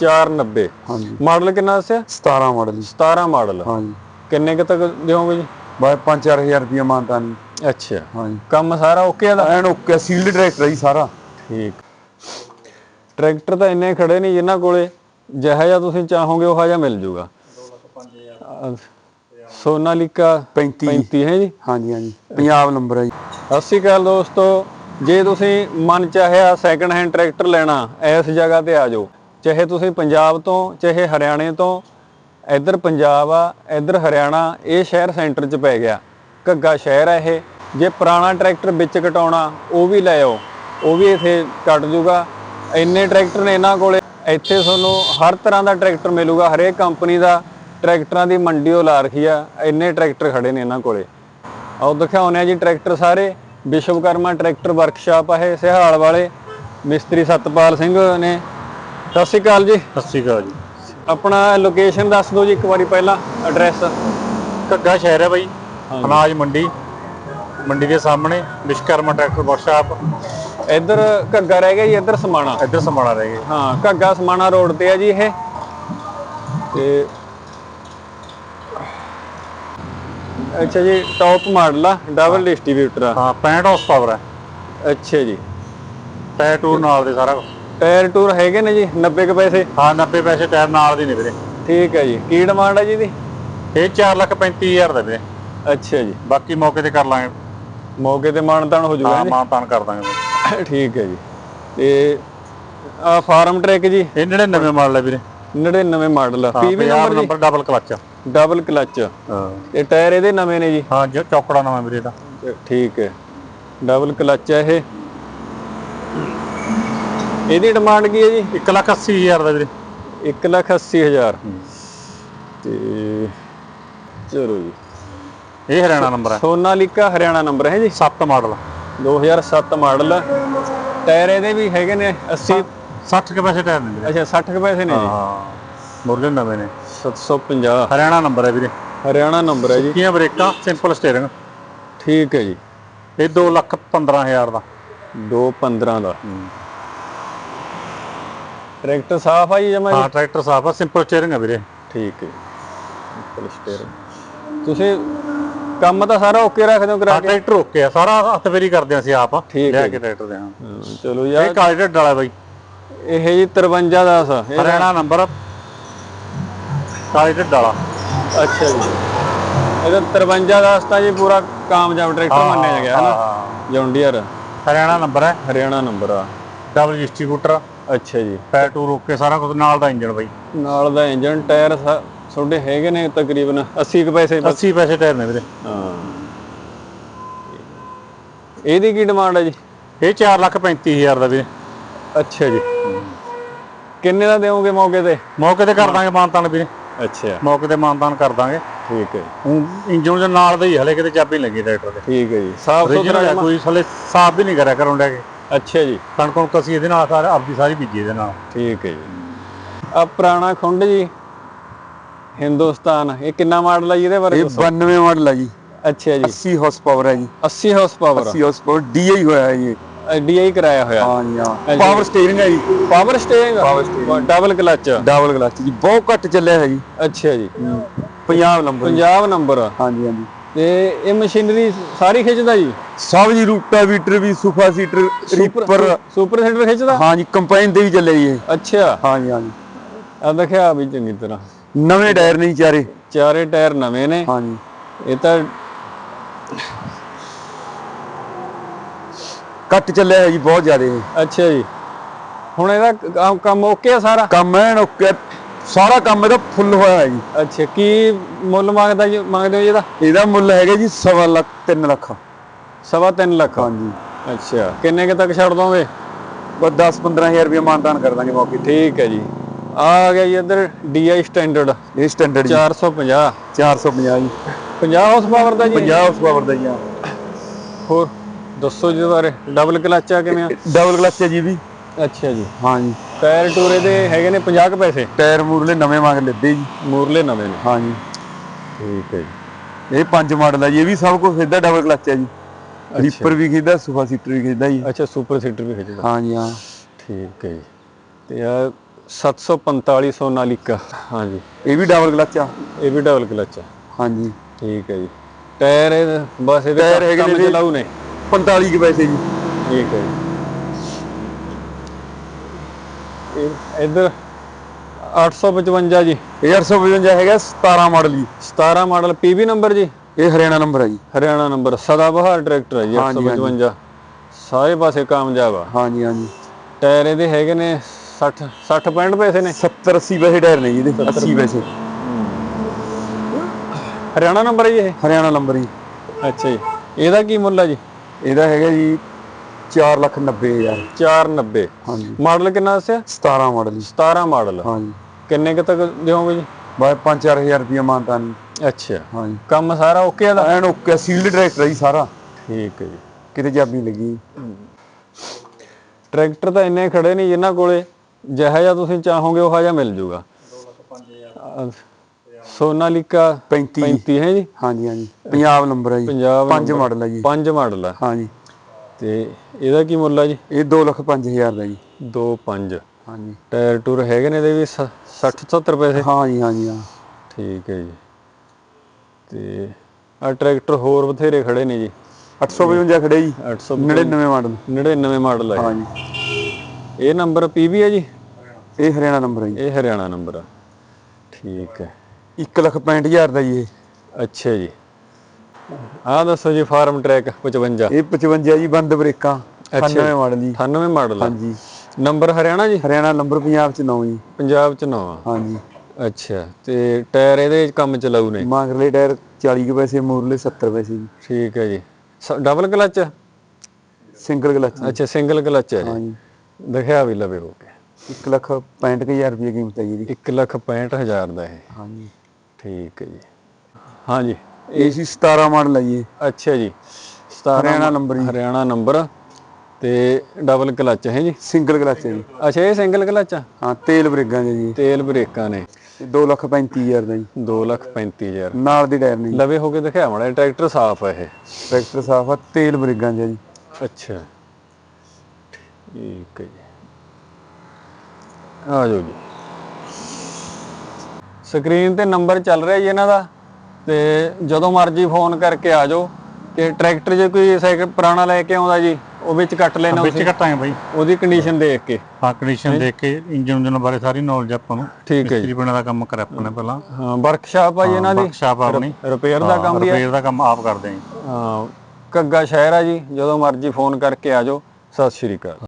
490 ਹਾਂਜੀ। ਮਾਡਲ ਕਿੰਨਾ ਦੱਸਿਆ? 17 ਮਾਡਲ ਜੀ। 17 ਮਾਡਲ। ਹਾਂਜੀ। ਕਿੰਨੇ ਕੁ ਤੱਕ ਦਿਓਗੇ ਜੀ? ਬਾਈ 5-4000 ਰੁਪਏ ਮਾਨਤਾ ਨਹੀਂ। ਅੱਛਾ। ਹਾਂਜੀ। ਕੰਮ ਸਾਰਾ ਓਕੇ ਦਾ ਐਨ ਓਕੇ ਸੀਲਡ ਟਰੈਕਟਰ ਜੀ ਸਾਰਾ। ਠੀਕ। ਟਰੈਕਟਰ ਤਾਂ ਇੰਨੇ ਖੜੇ ਨਹੀਂ ਜਿਨ੍ਹਾਂ ਕੋਲੇ। ਜਿਹੋ ਜਿਹਾ ਤੁਸੀਂ ਚਾਹੋਗੇ ਉਹ ਜਿਹਾ ਮਿਲ ਜੂਗਾ। ਸੋਨਾਲੀਕਾ 35 35 ਹੈ ਜੀ? ਹਾਂਜੀ ਹਾਂਜੀ। ਪੰਜਾਬ ਨੰਬਰ ਹੈ ਜੀ। ਸਤਿ ਸ਼੍ਰੀ ਅਕਾਲ ਦੋਸਤੋ। ਜੇ ਤੁਸੀਂ ਮਨ ਚਾਹਿਆ ਸੈਕੰਡ ਹੈਂਡ ਟਰੈਕਟਰ ਲੈਣਾ ਇਸ ਜਗ੍ਹਾ ਤੇ ਆ ਜਾਓ। ਚਾਹੇ ਤੁਸੀਂ ਪੰਜਾਬ ਤੋਂ, ਚਾਹੇ ਹਰਿਆਣੇ ਤੋਂ, ਇੱਧਰ ਪੰਜਾਬ ਆ, ਇੱਧਰ ਹਰਿਆਣਾ, ਇਹ ਸ਼ਹਿਰ ਸੈਂਟਰ 'ਚ ਪੈ ਗਿਆ। ਘੱਗਾ ਸ਼ਹਿਰ ਆ ਇਹ। ਜੇ ਪੁਰਾਣਾ ਟਰੈਕਟਰ ਵਿੱਚ ਕਟਾਉਣਾ, ਉਹ ਵੀ ਲੈ ਆਓ। ਉਹ ਵੀ ਇੱਥੇ ਕੱਟ ਜੂਗਾ। ਇੰਨੇ ਟਰੈਕਟਰ ਨੇ ਇਹਨਾਂ ਕੋਲੇ। ਇੱਥੇ ਤੁਹਾਨੂੰ ਹਰ ਤਰ੍ਹਾਂ ਦਾ ਟਰੈਕਟਰ ਮਿਲੂਗਾ। ਹਰੇਕ ਕੰਪਨੀ ਦਾ ਟਰੈਕਟਰਾਂ ਦੀ ਮੰਡੀਓ ਲਾ ਰੱਖੀ ਆ। ਇੰਨੇ ਟਰੈਕਟਰ ਖੜੇ ਨੇ ਇਹਨਾਂ ਕੋਲੇ। ਆਓ ਦਿਖਾਉਂਦੇ ਆ ਜੀ ਟਰੈਕਟਰ ਸਾਰੇ। ਵਿਸ਼ਵਕਰਮਾ ਟਰੈਕਟਰ ਵਰਕਸ਼ਾਪ ਆ ਇਹ, ਸਿਹਾਲ ਵਾਲੇ। ਮਿਸਤਰੀ ਸਤਪਾਲ ਸਿੰਘ ਨੇ ਸਤਿ ਸ਼੍ਰੀ ਅਕਾਲ ਜੀ। ਸਤਿ ਸ਼੍ਰੀ ਅਕਾਲ ਜੀ। ਆਪਣਾ ਲੋਕੇਸ਼ਨ ਦੱਸ ਦਿਓ ਜੀ ਇੱਕ ਵਾਰੀ ਪਹਿਲਾਂ ਐਡਰੈਸ ਘੱਗਾ ਸ਼ਹਿਰ ਹੈ ਬਾਈ। ਅਨਾਜ ਮੰਡੀ। ਮੰਡੀ ਦੇ ਸਾਹਮਣੇ ਵਿਸ਼ਕਰਮਾ ਟਰੈਕਟਰ ਵਰਕਸ਼ਾਪ ਇੱਧਰ ਘੱਗਾ ਰਹਿ ਗਿਆ ਜੀ ਇੱਧਰ ਸਮਾਣਾ। ਇੱਧਰ ਸਮਾਣਾ ਰਹਿ ਗਏ ਹਾਂ ਘੱਗਾ ਸਮਾਣਾ ਰੋਡ ਤੇ ਆ ਜੀ ਇਹ। ਤੇ ਅੱਛਾ ਜੀ ਟੌਪ ਮਾਡਲ ਆ ਡਬਲ ਡਿਸਟ੍ਰੀਬਿਊਟਰ ਆ। ਹਾਂ 65 ਹਾਰਸ ਪਾਵਰ ਹੈ ਅੱਛਾ ਜੀ। ਟਾਇਰ ਟੂਰ ਨਾਲ ਦੇ ਸਾਰਾ ਟਾਇਰ ਟੂਰ ਹੈਗੇ ਨੇ ਜੀ 90 ਕੁ ਪੈਸੇ? ਹਾਂ 90 ਪੈਸੇ ਟਾਇਰ ਨਾਲ ਦੇ ਨੇ ਵੀਰੇ। ਠੀਕ ਹੈ ਜੀ। ਕੀ ਡਿਮਾਂਡ ਹੈ ਜੀ ਦੀ ਇਹ 435000 ਦਾ ਵੀਰੇ। ਅੱਛਾ ਜੀ। ਬਾਕੀ ਮੌਕੇ ਤੇ ਕਰ ਲਾਂਗੇ। ਮੌਕੇ ਤੇ ਮਾਨਤਾਨ ਹੋ ਹਾਂ ਜੂਗਾ ਮਾਨ ਤਾਨ ਕਰ ਦਾਂਗੇ ਠੀਕ ਹੈ ਜੀ। ਤੇ ਆ ਫਾਰਮ ਟਰੈਕ ਜੀ? ਇਹ 99 ਮਾਡਲ ਹੈ ਵੀਰੇ। 99 ਮਾਡਲ ਆ। ਹਾਂ ਪੀਵੀ ਨੰਬਰ ਜੀ? Number double clutch double clutch ਹਾਂ। ਤੇ ਟਾਇਰ ਇਹਦੇ ਨਵੇਂ ਨੇ ਜੀ? ਹਾਂ ਜੋ ਚੌਕੜਾ ਨਵਾਂ ਵੀਰੇ ਦਾ ਠੀਕ ਹੈ। ਡਬਲ ਕਲਚ ਹੈ ਇਹ। ਇਹਦੀ ਡਿਮਾਂਡ ਕੀ ਹੈ ਜੀ? 180000 ਦਾ ਵੀਰੇ। 1 ਲੱਖ 80 ਹਜ਼ਾਰ। ਤੇ ਚਲੋ ਜੀ। ਇਹ ਹਰਿਆਣਾ ਨੰਬਰ ਹੈ। ਸੋਨਾਲੀਕਾ ਹਰਿਆਣਾ ਨੰਬਰ ਹੈ ਜੀ? 7 ਮਾਡਲ 2007 ਮਾਡਲ ਟਾਇਰ ਇਹਦੇ ਵੀ ਹੈਗੇ ਨੇ 80 60 ਕੇ ਪੈਸੇ ਟਾਇਰ ਨੇ। ਵੀਰੇ ਅੱਛਾ 60 ਕੁ ਪੈਸੇ ਨੇ ਜੀ। ਹਾਂ ਮੁਰਲੇ ਨਵੇਂ ਨੇ। 750 ਹਰਿਆਣਾ ਨੰਬਰ ਹੈ ਵੀਰੇ। ਹਰਿਆਣਾ ਨੰਬਰ ਹੈ ਜੀ। ਕੀਆਂ ਬ੍ਰੇਕਾਂ ਸਿੰਪਲ ਸਟੀਅਰਿੰਗ ਠੀਕ ਹੈ ਜੀ। ਇਹ 2 ਲੱਖ 15000 ਦਾ। 215 ਦਾ। ਟਰੈਕਟਰ ਸਾਫ਼ ਆ ਜੀ ਜਮਾ ਹਾਂ ਟਰੈਕਟਰ ਸਾਫ਼ ਆ ਸਿੰਪਲ ਸਟੀਅਰਿੰਗ ਹੈ ਵੀਰੇ। ਠੀਕ ਹੈ ਸਿੰਪਲ ਸਟੀਅਰਿੰਗ ਤੁਸੀਂ ਕੰਮ ਤਾਂ ਸਾਰਾ ਓਕੇ ਰੱਖਦੇ ਹੋ ਕਰਾ ਹਾਂ ਕੇ? ਟਰੈਕਟਰ ਓਕੇ ਆ ਸਾਰਾ ਹੱਥ ਫੇਰੀ ਕਰਦੇ ਹਾਂ ਅਸੀਂ ਆਪ। ਠੀਕ ਲੈ ਹੈ ਕੇ ਟਰੈਕਟਰ ਦੇ ਹਾਂ। ਹਾਂ, ਚਲੋ ਇਹ ਯਾਰ ਕਾਲੇ ਢੱਡ ਵਾਲਾ ਬਾਈ। ਇਹ ਜੀ 53 ਦਾ ਸਾ ਹਰਿਆਣਾ ਨੰਬਰ ਕਾਲੇ ਢੱਡ ਵਾਲਾ। ਅੱਛਾ ਜੀ। ਇਹਦਾ 53 ਦਾ ਤਾਂ ਜੀ ਪੂਰਾ ਕਾਮਯਾਬ ਟਰੈਕਟਰ ਮੰਨਿਆ ਗਿਆ ਹੈ ਨਾ? ਹਾਂ। John Deere. ਹਰਿਆਣਾ ਨੰਬਰ ਹੈ ਹਰਿਆਣਾ ਨੰਬਰ ਆ। ਡਬਲ ਡਿਸਟ੍ਰੀਬਿਊਟਰ ਅੱਛਾ ਜੀ। ਟਾਇਰ ਟੂਰ ਓਕੇ ਸਾਰਾ ਕੁਝ ਨਾਲ ਦਾ ਇੰਜਨ ਬਾਈ। ਨਾਲ ਦਾ ਇੰਜਨ ਟਾਇਰ ਤੁਹਾਡੇ ਹੈਗੇ ਨੇ ਤਕਰੀਬਨ 80 ਕੁ ਪੈਸੇ ਬਸ? 80 ਪੈਸੇ ਟਾਇਰ ਨੇ ਵੀਰੇ। ਹਾਂ। ਇਹਦੀ ਕੀ ਡਿਮਾਂਡ ਹੈ ਜੀ? ਇਹ 4 ਲੱਖ 35000 ਦਾ ਵੀਰੇ। ਅੱਛਾ ਜੀ। ਕਿੰਨੇ ਦਾ ਦੇਵੋਗੇ ਮੌਕੇ ਤੇ? ਮੌਕੇ ਤੇ ਕਰ ਦਾਂਗੇ ਮਾਨਤਾਨ ਵੀਰੇ। ਅੱਛਾ। ਮੌਕੇ ਤੇ ਮਾਨਤਾਨ ਕਰ ਦਾਂਗੇ। ਠੀਕ ਹੈ ਇੰਜਨ ਦੇ ਨਾਲ ਦਾ ਹੀ ਹਲੇ ਕਿਤੇ ਚਾਬੀ ਲੱਗੀ ਟਰੈਕਟਰ ਦੇ। ਠੀਕ ਹੈ ਜੀ। ਸਾਫ਼ ਸੁਥਰਾ ਕੋਈ ਹਲੇ ਸਾਫ਼ ਵੀ ਨਹੀਂ ਕਰਿਆ ਕਰੋਂ ਲੈ ਕੇ। ਅੱਛਾ ਜੀ। ਕਣਕ ਕਣਕ ਅਸੀਂ ਇਹਦੇ ਨਾਲ ਸਾਰਾ ਆਪਦੀ ਸਾਰੀ ਬੀਜੀ ਇਹਦੇ ਨਾਲ। ਠੀਕ ਹੈ ਜੀ। ਆ ਪੁਰਾਣਾ ਖੁੰਡ ਜੀ ਹਿੰਦੁਸਤਾਨ। ਇਹ ਕਿੰਨਾ ਮਾਡਲ ਹੈ ਜੀ ਇਹਦੇ ਬਾਰੇ ਇਹ 92 ਮਾਡਲ ਹੈ ਜੀ। ਅੱਛਾ ਜੀ। 80 ਹਾਰਸ ਪਾਵਰ ਹੈ ਜੀ। 80 horsepower 80 horsepower DI ਹੋਇਆ ਹੈ ਜੀ। ਡੀਆਈ ਕਰਾਇਆ ਹੋਇਆ। ਹਾਂ ਜੀ ਹਾਂ। ਪਾਵਰ ਸਟੀਅਰਿੰਗ ਹੈ ਜੀ। Power steering Power steering। Double clutch double clutch ਜੀ। ਬਹੁਤ ਘੱਟ ਚੱਲਿਆ ਹੈ ਜੀ। ਅੱਛਾ ਜੀ। ਪੰਜਾਬ ਨੰਬਰ ਪੰਜਾਬ ਨੰਬਰ ਹਾਂਜੀ ਹਾਂਜੀ। ਤੇ ਇਹ ਮਸ਼ੀਨਰੀ ਸਾਰੀ ਖਿੱਚਦਾ ਜੀ? ਸਭ ਜੀ ਰੂਟਾ ਵੀਟਰ ਵੀ super seeder reaper. Super seeder ਖਿੱਚਦਾ? ਹਾਂ ਜੀ ਕੰਪਾਈਨ ਦੇ ਵੀ ਚੱਲੇ ਜੀ ਅੱਛਾ। ਹਾਂ ਜੀ ਹਾਂ ਜੀ। ਆ ਦਿਖਿਆ ਵੀ ਚੰਗੀ ਤਰ੍ਹਾਂ। ਨਵੇਂ ਟਾਇਰ ਨਹੀਂ ਚਾਰੇ। ਚਾਰੇ ਟਾਇਰ ਨਵੇਂ ਨੇ। ਹਾਂ ਜੀ। ਇਹ ਤਾਂ ਘੱਟ ਚੱਲਿਆ ਹੈ ਜੀ ਬਹੁਤ ਜ਼ਿਆਦਾ ਅੱਛਾ ਜੀ। ਹੁਣ ਇਹਦਾ ਕੰਮ- ਕੰਮ ਓਕੇ ਆ ਸਾਰਾ? ਕੰਮ ਐਨ ਓਕੇ। ਸਾਰਾ ਕੰਮ ਇਹਦਾ ਫੁੱਲ ਹੋਇਆ ਹੈ ਜੀ। ਅੱਛਾ ਕੀ ਮੁੱਲ ਮੰਗਦਾ ਜੀ ਮੰਗਦੇ ਹੋ ਇਹਦਾ? ਇਹਦਾ ਮੁੱਲ ਹੈਗਾ ਜੀ ਸਵਾ ਲੱਖ 3 ਲੱਖ। ਸਵਾ ਤਿੰਨ ਲੱਖ? ਹਾਂਜੀ। ਅੱਛਾ ਕਿੰਨੇ ਕੁ ਤੱਕ ਛੱਡ ਦੋਗੇ? ਬਸ 10 15000 ਰੁਪਏ ਮਾਨਤਾਨ ਕਰ ਦਾਂਗੇ ਮੌਕੇ ਤੇ। ਠੀਕ ਹੈ ਜੀ। ਆ ਗਿਆ ਜੀ ਇੱਧਰ DI ਸਟੈਂਡਰਡ ਇਹ ਸਟੈਂਡਰਡ ਜੀ। 450 450 ਜੀ। 50 ਹਾਰਸ ਪਾਵਰ ਦਾ ਜੀ? 50 ਹਾਰਸ ਪਾਵਰ ਦਾ ਜੀ ਹਾਂ। ਹੋਰ ਦੱਸੋ ਜੀ ਬਾਰੇ। ਡਬਲ ਕਲਚ ਆ ਕਿਵੇਂ ਆ? ਡਬਲ ਕਲਚ ਹੈ ਜੀ ਵੀ ਅੱਛਾ ਜੀ। ਹਾਂ ਜੀ ਟਾਇਰ ਟੂਰੇ ਦੇ ਹੈਗੇ ਨੇ 50 ਕੁ ਪੈਸੇ। ਟਾਇਰ ਮੂਰਲੇ ਨਵੇਂ ਮੰਗ ਲੈਦੇ ਜੀ। ਮੂਰਲੇ ਨਵੇਂ ਨੇ। ਹਾਂ ਜੀ ਠੀਕ ਹੈ ਜੀ। ਇਹ ਪੰਜ ਮਾਡਲ ਹੈ ਜੀ ਇਹ ਵੀ ਸਭ ਕੁਝ ਖਿੱਚਦਾ ਡਬਲ ਕਲਚ ਹੈ ਜੀ। ਰੀਪਰ ਵੀ ਖਿੱਚਦਾ ਸੁਫਾ ਸੀਟਰ ਵੀ ਖਿੱਚਦਾ ਜੀ। ਅੱਛਾ ਸੁਪਰ ਸੀਟਰ ਵੀ ਖਿੱਚਦਾ ਹਾਂ ਜੀ ਹਾਂ। ਠੀਕ ਹੈ ਜੀ। ਤੇ ਆ 745 ਸੋਨਾਲੀਕਾ ਹਾਂਜੀ। ਇਹ ਵੀ ਡਬਲ ਕਲਚ ਆ। ਇਹ ਵੀ ਡਬਲ ਕਲਚ ਆ। ਹਾਂਜੀ। ਠੀਕ ਹੈ ਜੀ। ਟਾਇਰ ਬਸ ਇਹਦੇ ਕੰਮ। ਚਲਾਊ ਨੇ 45 ਕੁ ਪੈਸੇ ਜੀ। ਠੀਕ ਹੈ ਜੀ। ਇਹ ਇੱਧਰ 855 ਜੀ। ਇਹ 855 ਹੈਗਾ 17 ਮਾਡਲ ਜੀ। 17 ਮਾਡਲ। ਪੀਵੀ ਨੰਬਰ ਜੀ? ਇਹ ਹਰਿਆਣਾ ਨੰਬਰ ਆ ਜੀ। ਹਰਿਆਣਾ ਨੰਬਰ। ਸਦਾ ਬਹਾਰ ਟਰੈਕਟਰ ਹੈ ਜੀ ਹਾਂਜੀ, 855 ਸਾਰੇ ਪਾਸੇ ਕਾਮਯਾਬ ਆ। ਹਾਂਜੀ ਹਾਂਜੀ। ਟਾਇਰ ਇਹਦੇ ਹੈਗੇ ਨੇ 60 60 65 ਪੈਸੇ ਨੇ। 70 80 ਪੈਸੇ ਟਾਇਰ ਨੇ ਜੀ ਇਹਦੇ 80 ਪੈਸੇ। ਹਰਿਆਣਾ ਨੰਬਰ ਹੈ ਜੀ ਇਹ? ਹਰਿਆਣਾ ਨੰਬਰ ਜੀ। ਅੱਛਾ ਜੀ। ਇਹਦਾ ਕੀ ਮੁੱਲ ਹੈ ਜੀ? ਇਹਦਾ ਹੈਗਾ ਜੀ 4 ਲੱਖ 90 ਹਜ਼ਾਰ। 490 ਹਾਂਜੀ। ਮਾਡਲ ਕਿੰਨਾ ਦੱਸਿਆ? 17 ਮਾਡਲ ਜੀ। 17 ਮਾਡਲ। ਹਾਂਜੀ। ਕਿੰਨੇ ਕੁ ਤੱਕ ਦਿਓਗੇ ਜੀ? ਬਾਏ 5-4000 ਰੁਪਏ ਮਾਨਤਾ ਨਹੀਂ ਅੱਛਾ। ਹਾਂਜੀ। ਕੰਮ ਸਾਰਾ ਓਕੇ ਆ ਦਾ ਐਨ ਓਕੇ ਸੀਲਡ ਟਰੈਕਟਰ ਜੀ ਸਾਰਾ। ਠੀਕ ਹੈ ਜੀ। ਕਿਤੇ ਨੀ ਲੱਗੀ। ਟਰੈਕਟਰ ਤਾਂ ਇੰਨੇ ਖੜੇ ਨਹੀਂ ਜਿਨ੍ਹਾਂ ਕੋਲੇ। ਜਿਹੋ ਤੁਸੀਂ ਚਾਹੋਗੇ ਉਹ ਜਿਹਾ ਮਿਲ ਜੂਗਾ। ਅਹ ਸੋਨਾਲੀਕਾ 35 35 ਹੈ ਜੀ? ਹਾਂਜੀ ਹਾਂਜੀ। ਪੰਜਾਬ ਨੰਬਰ ਹੈ ਜੀ। ਪੰਜਾਬ ਪੰਜ ਮਾਡਲ ਹੈ ਜੀ। ਪੰਜ ਮਾਡਲ ਆ। ਹਾਂਜੀ। ਤੇ ਇਹਦਾ ਕੀ ਮੁੱਲ ਆ ਜੀ? ਇਹ 2 ਲੱਖ 5000 ਦਾ ਜੀ। 2 5 ਹਾਂਜੀ। ਟਾਇਰ ਟੂਰ ਹੈਗੇ ਨੇ ਇਹਦੇ ਵੀ 60 70 ਪੈਸੇ? ਹਾਂਜੀ ਹਾਂਜੀ ਹਾਂ ਠੀਕ ਹੈ ਜੀ। ਤੇ ਆ ਟਰੈਕਟਰ ਹੋਰ ਬਥੇਰੇ ਖੜੇ ਨੇ ਜੀ। 855 ਖੜੇ ਜੀ। 899 99 ਮਾਡਲ। 99 ਮਾਡਲ ਆ ਹਾਂਜੀ ਇਹ। ਇਹ ਨੰਬਰ ਪੀਵੀ ਹੈ ਜੀ? ਇਹ ਹਰਿਆਣਾ ਨੰਬਰ ਹੈ ਜੀ। ਇਹ ਹਰਿਆਣਾ ਨੰਬਰ ਆ। ਠੀਕ ਹੈ। 1 ਲੱਖ 65000 ਦਾ ਜੀ ਇਹ। ਅੱਛਾ ਜੀ। ਆਹ ਦੱਸੋ ਜੀ ਫਾਰਮ ਟਰੈਕ 55 ਇਹ 55 ਜੀ ਬੰਦ ਬ੍ਰੇਕਾਂ 98 ਮਾਡਲ ਜੀ। 98 ਮਾਡਲ ਹਾਂਜੀ। ਨੰਬਰ ਹਰਿਆਣਾ ਜੀ? ਹਰਿਆਣਾ ਨੰਬਰ ਪੰਜਾਬ ਚ 9 ਜੀ। ਪੰਜਾਬ ਚ ਨਵਾਂ ਹਾਂਜੀ। ਅੱਛਾ ਤੇ ਟਾਇਰ ਇਹਦੇ ਕੰਮ ਚਲਾਊ ਨੇ? ਮਾਂਗਰਲੇ ਟਾਇਰ 40 ਕੁ ਪੈਸੇ ਮੂਰਲੇ 70 ਪੈਸੇ ਜੀ। ਠੀਕ ਹੈ ਜੀ। ਡਬਲ ਕਲਚ ਸਿੰਗਲ ਕਲਚ ਅੱਛਾ ਸਿੰਗਲ ਕਲਚ ਹੈ ਹਾਂਜੀ। ਦਿਖਿਆ ਵੀ ਲਵੇ ਹੋ ਕੇ 1 ਲੱਖ 65000 ਰੁਪਏ ਕੀਮਤ ਹੈ ਜੀ ਇਹਦੀ। 1 ਲੱਖ 65000 ਦਾ ਇਹ। ਹਾਂਜੀ। ਠੀਕ ਹੈ ਜੀ। ਹਾਂਜੀ। ਇਹ ਸੀ 17 ਮਾਡਲ ਹੈ ਜੀ। ਅੱਛਾ ਜੀ। 17 ਹਰਿਆਣਾ ਨੰਬਰ ਜੀ। ਹਰਿਆਣਾ ਨੰਬਰ ਤੇ ਡਬਲ ਕਲਚ ਹੈ ਜੀ। ਸਿੰਗਲ ਕਲਚ ਹੈ ਜੀ। ਅੱਛਾ ਇਹ ਸਿੰਗਲ ਕਲਚ ਆ? ਹਾਂ ਤੇਲ ਬ੍ਰੇਕਾਂ ਦੇ ਜੀ। ਤੇਲ ਬ੍ਰੇਕਾਂ ਨੇ। ਇਹ 2 ਲੱਖ 35000 ਦਾ ਜੀ। 2 ਲੱਖ 35000 ਨਾਲ ਦੀ ਟਾਇਰ ਨਹੀਂ ਲਵੇ ਹੋ ਕੇ ਦਿਖਾਇਆ ਮਾੜਾ ਟਰੈਕਟਰ ਸਾਫ਼ ਹੈ ਇਹ। ਟਰੈਕਟਰ ਸਾਫ਼ ਆ ਤੇਲ ਬ੍ਰੇਕਾਂ ਦੇ ਜੀ। ਅੱਛਾ। ਠੀਕ ਹੈ ਜੀ। ਆ ਜਾਓ ਜੀ। ਸਕਰੀਨ ਤੇ ਨੰਬਰ ਚੱਲ ਰਿਹਾ ਜੀ ਇਹਨਾਂ ਦਾ। ਤੇ ਜਦੋਂ ਮਰਜ਼ੀ ਫੋਨ ਕਰਕੇ ਆ ਜਾਓ ਤੇ ਟਰੈਕਟਰ ਜੇ ਕੋਈ ਸਾਈਕਲ ਪੁਰਾਣਾ ਲੈ ਕੇ ਆਉਂਦਾ ਜੀ ਉਹ ਵਿੱਚ ਕੱਟ ਲੈਣਾ ਵਿੱਚ ਘਟਾਏ ਬਾਈ। ਉਹਦੀ ਕੰਡੀਸ਼ਨ ਦੇਖ ਕੇ। ਹਾਂ ਕੰਡੀਸ਼ਨ ਦੇਖ ਕੇ ਇੰਜਨ ਉਂਜਨ ਬਾਰੇ ਸਾਰੀ ਨੌਲੇਜ ਆਪਾਂ ਨੂੰ। ਠੀਕ ਹੈ ਜੀ। ਮਿਸਤਰੀ ਬਣੇ ਦਾ ਕੰਮ ਕਰਿਆ ਆਪਾਂ ਨੇ ਪਹਿਲਾਂ। ਹਾਂ ਵਰਕਸ਼ਾਪ ਆ ਜੀ ਇਹਨਾਂ ਦੀ। ਵਰਕਸ਼ਾਪ ਆਪਣੀ। ਰਿਪੇਅਰ ਦਾ ਕੰਮ ਵੀ ਹੈ ਰਿਪੇਅਰ ਦਾ ਕੰਮ ਆਪ ਕਰਦੇ ਆਂ ਹਾਂ ਕੱਗਾ ਸ਼ਹਿਰ ਆ ਜੀ ਜਦੋਂ ਮਰਜ਼ੀ ਫੋਨ ਕਰਕੇ ਆ ਜਾਓ। ਸਤਿ ਸ਼੍ਰੀ ਅਕਾਲ।